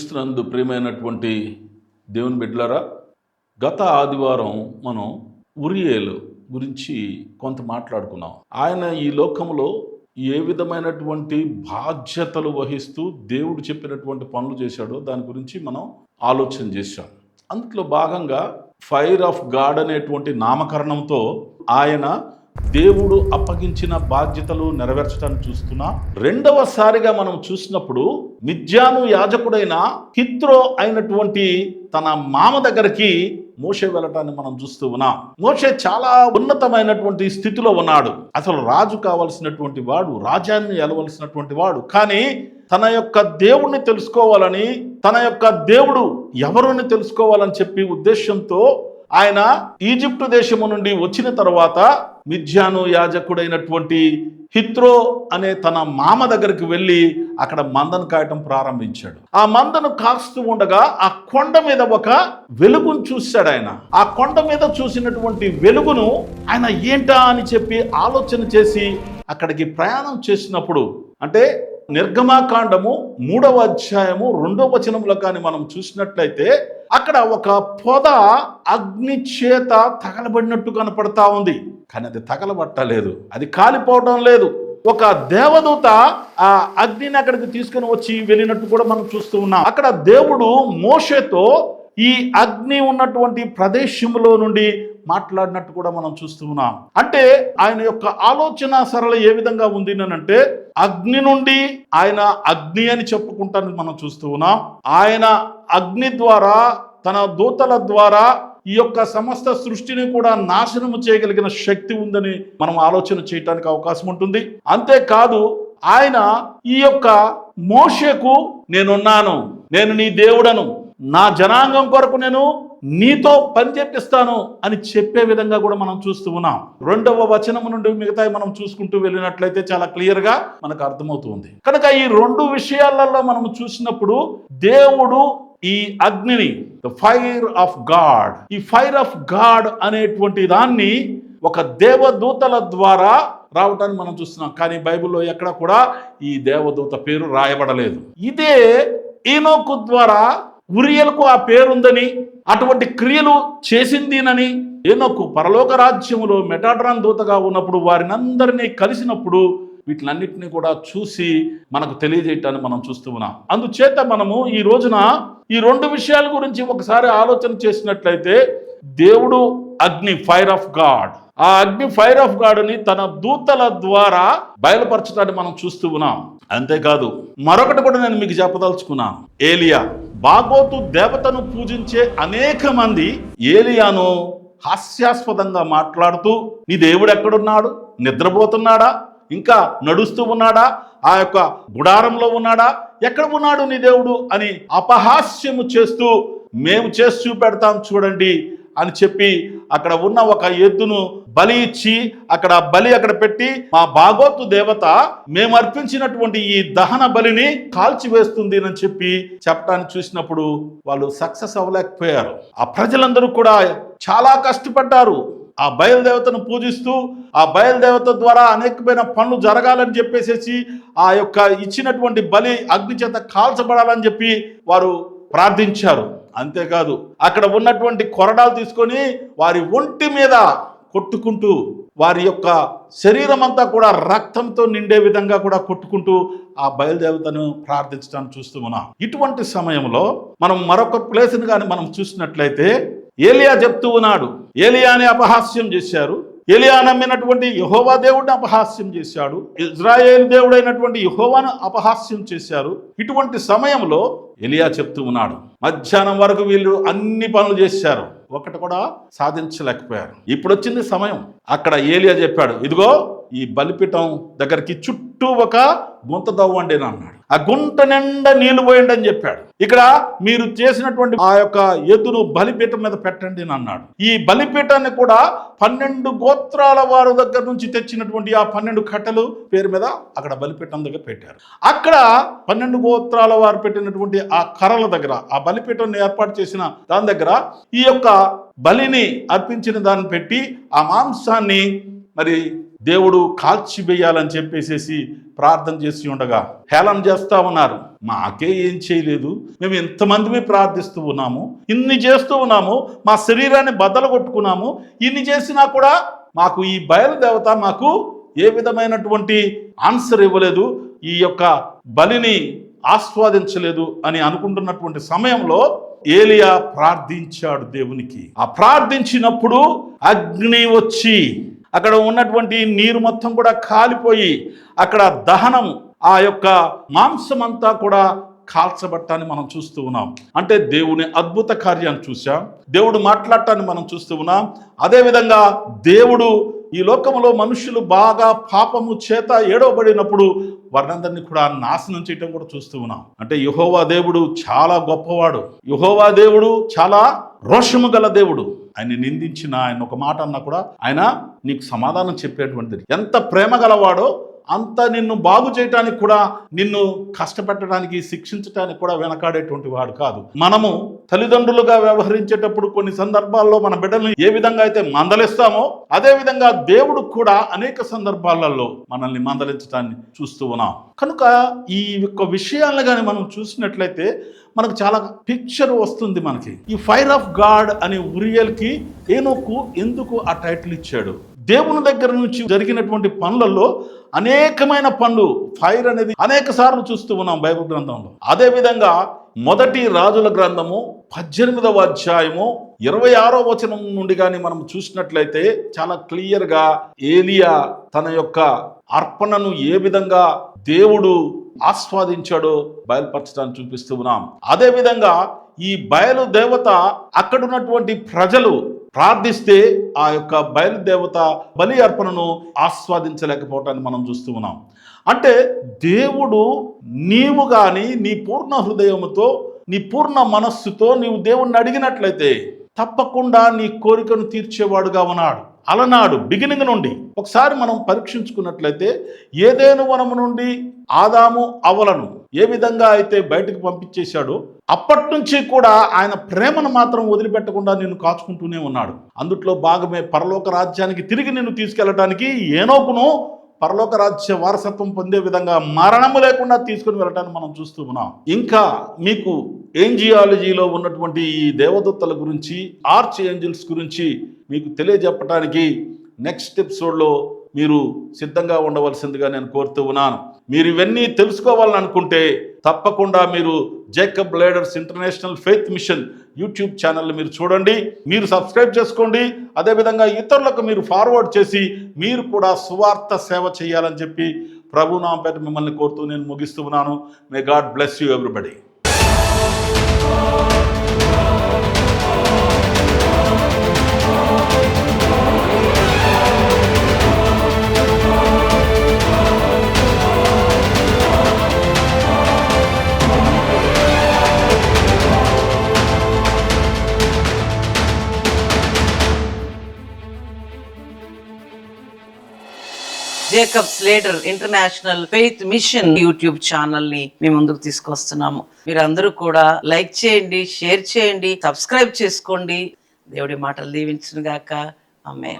క్రీస్తునందు ప్రియమైనటువంటి దేవుని బిడ్డలారా గత ఆదివారం మనం ఉరియేలు గురించి కొంత మాట్లాడుకున్నాం. ఆయన ఈ లోకంలో ఏ విధమైనటువంటి బాధ్యతలు వహిస్తూ దేవుడు చెప్పినటువంటి పనులు చేశాడో దాని గురించి మనం ఆలోచన చేశాం. అందులో భాగంగా ఫైర్ ఆఫ్ గాడ్ అనేటువంటి నామకరణంతో ఆయన దేవుడు అప్పగించిన బాధ్యతలు నెరవేర్చడం చూస్తున్నా రెండవసారిగా మనం చూసినప్పుడు మిథ్యాను యాజకుడైన హిత్రో అయినటువంటి తన మామ దగ్గరికి మోషే వెళ్ళటాన్ని మనం చూస్తూ ఉన్నాం. మోషే చాలా ఉన్నతమైనటువంటి స్థితిలో ఉన్నాడు. అసలు రాజు కావలసినటువంటి వాడు రాజ్యాన్ని ఎలవలసినటువంటి వాడు. కానీ తన యొక్క దేవుణ్ణి తెలుసుకోవాలని తన యొక్క దేవుడు ఎవరుని తెలుసుకోవాలని చెప్పి ఉద్దేశంతో ఆయన ఈజిప్టు దేశము నుండి వచ్చిన తర్వాత మిథ్యాను యాజకుడైనటువంటి హిత్రో అనే తన మామ దగ్గరికి వెళ్ళి అక్కడ మందను కాయటం ప్రారంభించాడు. ఆ మందను కాస్తూ ఉండగా ఆ కొండ మీద ఒక వెలుగును చూశాడు ఆయన. ఆ కొండ మీద చూసినటువంటి వెలుగును ఆయన ఏంటా అని చెప్పి ఆలోచన చేసి అక్కడికి ప్రయాణం చేసినప్పుడు అంటే నిర్గమాకాండము మూడవ అధ్యాయము రెండవ వచనంలో కానీ మనం చూసినట్లయితే అక్కడ ఒక పొద అగ్ని చేత తగలబడినట్టు కనపడతా ఉంది. కానీ అది తగలబట్టలేదు. అది కాలిపోవడం లేదు. ఒక దేవదూత ఆ అగ్నిని అక్కడికి తీసుకుని వచ్చి వెళ్ళినట్టు కూడా మనం చూస్తూ ఉన్నాం. అక్కడ దేవుడు మోషేతో ఈ అగ్ని ఉన్నటువంటి ప్రదేశంలో నుండి మాట్లాడినట్టు కూడా మనం చూస్తూ ఉన్నాం. అంటే ఆయన యొక్క ఆలోచన సరళ ఏ విధంగా ఉంది అంటే అగ్ని నుండి ఆయన అగ్ని అని చెప్పుకుంటాను మనం చూస్తూ ఉన్నాం. ఆయన అగ్ని ద్వారా తన దూతల ద్వారా ఈ యొక్క సమస్త సృష్టిని కూడా నాశనము చేయగలిగిన శక్తి ఉందని మనం ఆలోచన చేయటానికి అవకాశం ఉంటుంది. అంతేకాదు ఆయన ఈ యొక్క మోషకు నేనున్నాను నేను నీ దేవుడను నా జనాంగం కొరకు నేను నీతో పని చెప్పిస్తాను అని చెప్పే విధంగా కూడా మనం చూస్తూ ఉన్నాం. రెండవ వచనం నుండి మిగతా మనం చూసుకుంటూ వెళ్ళినట్లయితే చాలా క్లియర్గా మనకు అర్థమవుతుంది. కనుక ఈ రెండు విషయాలలో మనం చూసినప్పుడు దేవుడు ఈ అగ్నిని ద ఫైర్ ఆఫ్ గాడ్ ఈ ఫైర్ ఆఫ్ గాడ్ అనేటువంటి దాన్ని ఒక దేవదూతల ద్వారా రావటాన్ని మనం చూస్తున్నాం. కానీ బైబిల్లో ఎక్కడ కూడా ఈ దేవదూత పేరు రాయబడలేదు. ఇదే ఈనోకు ద్వారా ఉరియలకు ఆ పేరుందని అటువంటి క్రియలు చేసిందినని ఏనొక్కు పరలోక రాజ్యములో మెటాడ్రాన్ దూతగా ఉన్నప్పుడు వారినందరినీ కలిసినప్పుడు వీటిలన్నిటినీ కూడా చూసి మనకు తెలియజేయటాన్ని మనం చూస్తూ ఉన్నాం. అందుచేత మనము ఈ రోజున ఈ రెండు విషయాల గురించి ఒకసారి ఆలోచన చేసినట్లయితే దేవుడు అగ్ని ఫైర్ ఆఫ్ గాడ్ ఆ అగ్ని ఫైర్ ఆఫ్ గాడ్ని తన దూతల ద్వారా బయలుపరచడాన్ని మనం చూస్తూ ఉన్నాం. అంతేకాదు మరొకటి కూడా నేను మీకు చెప్పదలుచుకున్నాను. ఏలియా బాగోతు దేవతను పూజించే అనేక మంది ఏలియాను హాస్యాస్పదంగా మాట్లాడుతూ నీ దేవుడు ఎక్కడున్నాడు? నిద్రపోతున్నాడా? ఇంకా నడుస్తూ ఉన్నాడా? ఆ యొక్క గుడారంలో ఉన్నాడా? ఎక్కడ ఉన్నాడు నీ దేవుడు? అని అపహాస్యము చేస్తూ మేము చేసి చూపెడతాం చూడండి అని చెప్పి అక్కడ ఉన్న ఒక ఎద్దును బలి ఇచ్చి అక్కడ బలి అక్కడ పెట్టి మా భాగోత్తు దేవత మేము అర్పించినటువంటి ఈ దహన బలిని కాల్చివేస్తుంది అని చెప్పి చెప్పడానికి చూసినప్పుడు వాళ్ళు సక్సెస్ అవ్వలేకపోయారు. ఆ ప్రజలందరూ కూడా చాలా కష్టపడ్డారు. ఆ బయలుదేవతను పూజిస్తూ ఆ బయలుదేవత ద్వారా అనేకమైన పనులు జరగాలని చెప్పేసేసి ఆ యొక్క ఇచ్చినటువంటి బలి అగ్ని చేత కాల్చబడాలని చెప్పి వారు ప్రార్థించారు. అంతేకాదు అక్కడ ఉన్నటువంటి కొరడాలు తీసుకొని వారి ఒంటి మీద కొట్టుకుంటూ వారి యొక్క శరీరం అంతా కూడా రక్తంతో నిండే విధంగా కూడా కొట్టుకుంటూ ఆ బయలుదేవతను ప్రార్థించడానికి చూస్తూ ఉన్నాం. ఇటువంటి సమయంలో మనం మరొక ప్లేస్ని కానీ మనం చూసినట్లయితే ఏలియా చెప్తూ ఉన్నాడు. ఏలియాని అపహాస్యం చేశారు. ఏలియా నమ్మినటువంటి యహోవా దేవుడిని అపహాస్యం చేశాడు. ఇజ్రాయేల్ దేవుడైనటువంటి యహోవాను అపహాస్యం చేశారు. ఇటువంటి సమయంలో ఎలియా చెప్తూ ఉన్నాడు మధ్యాహ్నం వరకు వీళ్ళు అన్ని పనులు చేశారు. ఒకటి కూడా సాధించలేకపోయారు. ఇప్పుడు వచ్చింది సమయం. అక్కడ ఏలియా చెప్పాడు ఇదిగో ఈ బలిపీఠం దగ్గరికి చుట్టూ ఒక గుంత దవ్వండి అన్నాడు. ఆ గుంట నిండా నీళ్ళు పోయండి అని చెప్పాడు. ఇక్కడ మీరు చేసినటువంటి ఆ యొక్క ఎద్దును బలిపీఠం మీద పెట్టండి అని అన్నాడు. ఈ బలిపీఠాన్ని కూడా పన్నెండు గోత్రాల వారి దగ్గర నుంచి తెచ్చినటువంటి ఆ పన్నెండు కట్టెలు పేరు మీద అక్కడ బలిపీఠం దగ్గర పెట్టారు. అక్కడ పన్నెండు గోత్రాల వారు పెట్టినటువంటి ఆ కర్రల దగ్గర ఆ బలిపీఠం ఏర్పాటు చేసిన దాని దగ్గర ఈ యొక్క బలిని అర్పించిన దాన్ని పెట్టి ఆ మాంసాన్ని మరి దేవుడు కాల్చివేయాలని చెప్పేసేసి ప్రార్థన చేసి ఉండగా హేళన చేస్తా ఉన్నారు. మాకే ఏం చేయలేదు. మేము ఎంతమందిని ప్రార్థిస్తూ ఉన్నాము. ఇన్ని చేస్తూ ఉన్నాము. మా శరీరాన్ని బద్దలు కొట్టుకున్నాము ఇన్ని చేసినా కూడా మాకు ఈ బయలుదేవత మాకు ఏ విధమైనటువంటి ఆన్సర్ ఇవ్వలేదు. ఈ యొక్క బలిని ఆస్వాదించలేదు అని అనుకుంటున్నటువంటి సమయంలో ఏలియా ప్రార్థించాడు దేవునికి. ఆ ప్రార్థించినప్పుడు అగ్ని వచ్చి అక్కడ ఉన్నటువంటి నీరు మొత్తం కూడా కాలిపోయి అక్కడ దహనం ఆ యొక్క మాంసం అంతా కూడా కాల్చబట్టాన్ని మనం చూస్తూ ఉన్నాం. అంటే దేవుని అద్భుత కార్యాన్ని చూసాం దేవుడు మాట్లాడటాన్ని మనం చూస్తూ ఉన్నాం. అదేవిధంగా దేవుడు ఈ లోకంలో మనుషులు బాగా పాపము చేత ఏడవబడినప్పుడు వారినందరినీ కూడా నాశనం చేయటం కూడా చూస్తూ ఉన్నాం. అంటే యుహోవా దేవుడు చాలా గొప్పవాడు. యుహోవా దేవుడు చాలా రోషము గల దేవుడు. ఆయన నిందించిన ఆయన ఒక మాట అన్నా కూడా ఆయన నీకు సమాధానం చెప్పేటువంటిది. ఎంత ప్రేమ గలవాడో అంత నిన్ను బాగు చేయటానికి కూడా నిన్ను కష్టపెట్టడానికి శిక్షించడానికి కూడా వెనకాడేటువంటి వాడు కాదు. మనము తల్లిదండ్రులుగా వ్యవహరించేటప్పుడు కొన్ని సందర్భాల్లో మన బిడ్డల్ని ఏ విధంగా అయితే మందలిస్తామో అదే విధంగా దేవుడు కూడా అనేక సందర్భాలలో మనల్ని మందలించడాన్ని చూస్తూ ఉన్నాం. కనుక ఈ యొక్క విషయాలను కానీ మనం చూసినట్లయితే మనకు చాలా పిక్చర్ వస్తుంది మనకి. ఈ ఫైర్ ఆఫ్ గాడ్ అనే ఉరియల్కి ఏనోకు ఎందుకు ఆ టైటిల్ ఇచ్చాడు? దేవుని దగ్గర నుంచి జరిగినటువంటి పనులలో అనేకమైన పనులు ఫైర్ అనేది అనేక సార్లు చూస్తూ ఉన్నాం బైబిల్ గ్రంథంలో. అదే విధంగా మొదటి రాజుల గ్రంథము పద్దెనిమిదవ అధ్యాయము ఇరవై ఆరో వచనం నుండి కానీ మనం చూసినట్లయితే చాలా క్లియర్గా ఏలియా తన యొక్క అర్పణను ఏ విధంగా దేవుడు ఆస్వాదించాడో బయలుపరచడానికి చూపిస్తూ ఉన్నాం. అదే విధంగా ఈ బయలు దేవత అక్కడున్నటువంటి ప్రజలు ప్రార్థిస్తే ఆ యొక్క బయలుదేవత బలి అర్పణను ఆస్వాదించలేకపోవటాన్ని మనం చూస్తూ ఉన్నాం. అంటే దేవుడు నీవు కానీ నీ పూర్ణ హృదయముతో నీ పూర్ణ మనస్సుతో నీవు దేవుణ్ణి అడిగినట్లయితే తప్పకుండా నీ కోరికను తీర్చేవాడుగా ఉన్నాడు. అలనాడు బిగినింగ్ నుండి. ఒకసారి మనం పరీక్షించుకున్నట్లయితే ఏదేను వనము నుండి ఆదాము అవలను ఏ విధంగా అయితే బయటకు పంపించేశాడో అప్పటి నుంచి కూడా ఆయన ప్రేమను మాత్రం వదిలిపెట్టకుండా నేను కాచుకుంటూనే ఉన్నాడు. అందుట్లో భాగమే పరలోక రాజ్యానికి తిరిగి నిన్ను తీసుకెళ్ళడానికి ఏనోకును పరలోక రాజ్య వారసత్వం పొందే విధంగా మరణము లేకుండా తీసుకుని వెళ్ళటాన్ని మనం చూస్తూ ఉన్నాం. ఇంకా మీకు ఏంజియాలజీలో ఉన్నటువంటి ఈ దేవదత్తల గురించి ఆర్చ్ ఏంజిల్స్ గురించి మీకు తెలియజెప్పడానికి నెక్స్ట్ ఎపిసోడ్లో మీరు సిద్ధంగా ఉండవలసిందిగా నేను కోరుతూ ఉన్నాను. మీరు ఇవన్నీ తెలుసుకోవాలని అనుకుంటే తప్పకుండా మీరు Jacob ladders international faith mission YouTube ఛానల్ని మీరు చూడండి. మీరు సబ్స్క్రైబ్ చేసుకోండి. అదేవిధంగా ఇతరులకు మీరు ఫార్వర్డ్ చేసి మీరు కూడా సువార్త సేవ చేయాలని చెప్పి ప్రభు నాంపేట మిమ్మల్ని కోరుతూ నేను ముగిస్తూ ఉన్నాను. May God bless you everybody Jacob ladder international faith mission YouTube ఛానల్ని మేము ముందుకు తీసుకొస్తున్నాము. మీరందరూ కూడా లైక్ చేయండి షేర్ చేయండి సబ్స్క్రైబ్ చేసుకోండి. దేవుడి మాటలు దీవించును గాక ఆమె